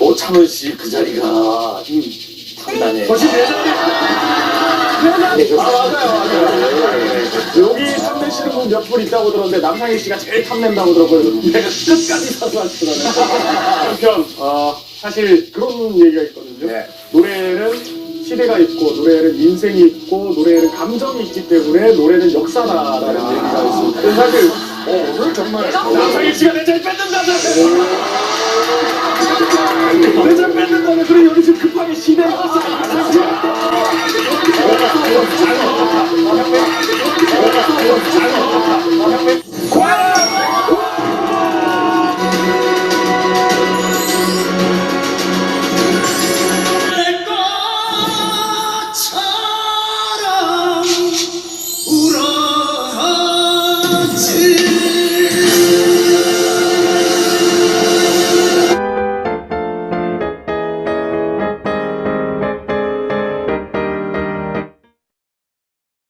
오찬원 씨그 자리가 음, 단단해. 거실 예전에 네, 아 맞아요 맞아요. 여기 탐내시는 분 몇 분 있다고 들었는데 남상희 씨가 제일 탐낸다고 들었거든요. 내가 끝까지 사서 하시더라고요. 한편 어, 사실 그런 얘기가 있거든요. 네. 노래는 시대가 있고 노래는 인생이 있고 노래는 감정이 있기 때문에 노래는 역사다라는 얘기가 있습니다. 사실 어, 오늘 정말 남상희 씨가 내 자리 뺏는다 to